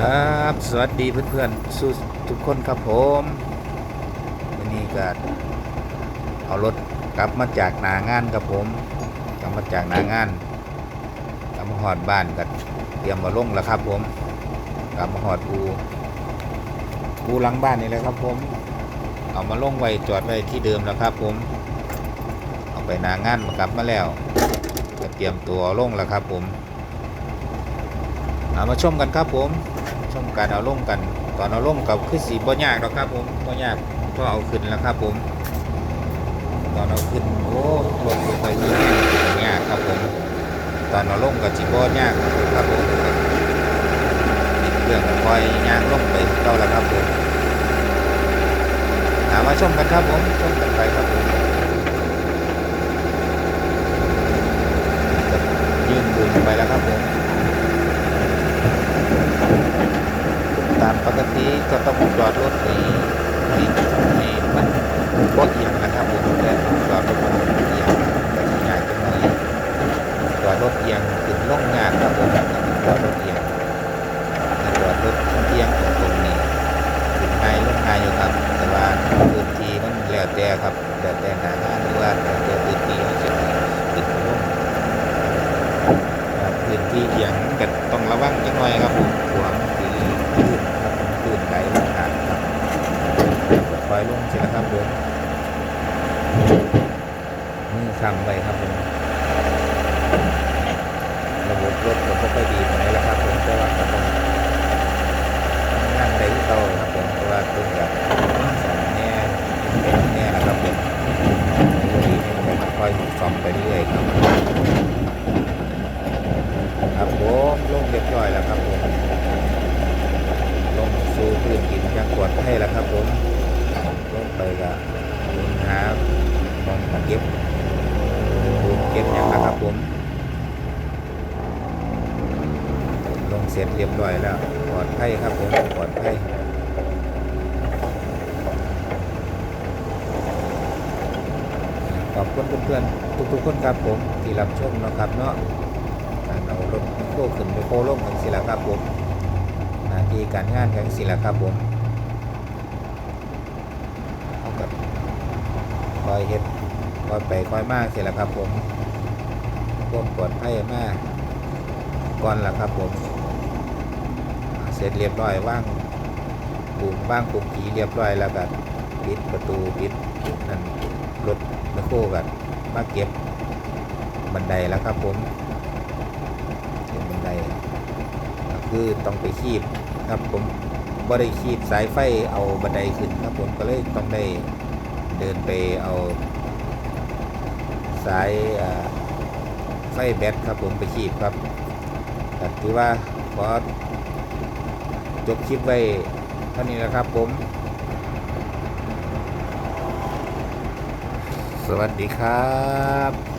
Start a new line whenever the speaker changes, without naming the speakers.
ครับ สวัสดีเพื่อนๆสู้ทุกคนครับผมวันนี้ก็เอารถกลับมาจากหนางานครับผมกลับมาจากหนางานกลับมาหอดบ้านก็เตรียมมาลงแล้วครับผมกลับมาหอดปูปูหลังบ้านนี่แหละครับผม เอามาลงไว้จอดไว้ที่เดิมแล้วครับผม เอาไปหนางานมากลับมาแล้วก็เตรียมตัวลงแล้วครับผมมาชมกันครับผม ชมการเอาลงกัน ตอนเอาลงกับคือสีบ่ยากหรอกครับผมบ่ยากก็เอาขึ้นแล้วครับผม ตอนเอาขึ้นโอ้รถค่อยๆยากครับผม ตอนเอาลงกับจีบ่ยากครับผมติดเครื่องคอยยางลงไปเท่าแล้วครับผมเอามาชมกันครับผมชมกันไปครับผมยืนบุญไปแล้วครับผม ตามป ก็ต้องจอดรถในให้ให้มันบ่เอียงนะครับผมแต่จอดรถมันเอียงแต่ที่ยากจังเลยจอดรถเอียงขึ้นลงงานครับผมจอดรถเอียงจอดรถเอียงตรงๆนี้ขึ้นง่ายลงง่ายอยู่ครับแต่ว่าพื้นที่มันแล้วแต่ครับแล้วแต่หน้างานหรือว่าแล้วแต่พื้นที่มันจะขึ้นลงครับพื้นที่เอียงก็ต้องระวังจังหน่อยครับผมหัวมันสิลื่นครับผมลื่นไหลลงหางครับปล่อยลงสินะครับผม มือค้ำไว้ครับผมระบบรถก็บ่ค่อยดีไหนแล้วครับผมแต่ว่าก็ต้องทำงานได้ที่เก่าครับผมเพราะว่าต้นกับสองแน่เป็นแน่นะครับผมในวันนี้นี่มันค่อยๆซ่อมไปเรื่อยครับครับผมลงเรียบร้อยแล้วครับผมลงสู่พื้นดินอย่างปลอดภัยแล้วครับผมลงไปก็ลงหา มองเก็บเก็บอย่างนะครับผมลงเสร็จเรียบร้อยแล้วปลอดภัยครับผมปลอดภัยขอบคุณเพื่อนๆทุกๆคนครับผมที่รับชมนะครับเนาะการเอารถโคขึ้นไมโครลงกันสิละครับผมหน้าที่การงานกันสิละครับผมเอากับคอย เฮ็ดคอยไปคอยมากเสิละครับผมความปลอดภัยมากก่อนละครับผม เสร็จเรียบร้อยว่างปุ่มว่างปุ่มผีเรียบร้อยแล้วก็ปิดประตูปิดนั่นรถไมโครกันมาเก็บบันไดแล้วครับผมเป็นบันไดก็คือต้องไปคีบครับผมบ่ได้คีบสายไฟเอาบันไดขึ้นครับผมก็เลยต้องได้ เดินไปเอา สายไฟแบตครับผมไปฉีดครับแต่ถือว่าขอจบคลิปไว้เท่านี้นะครับผม สวัสดีครับ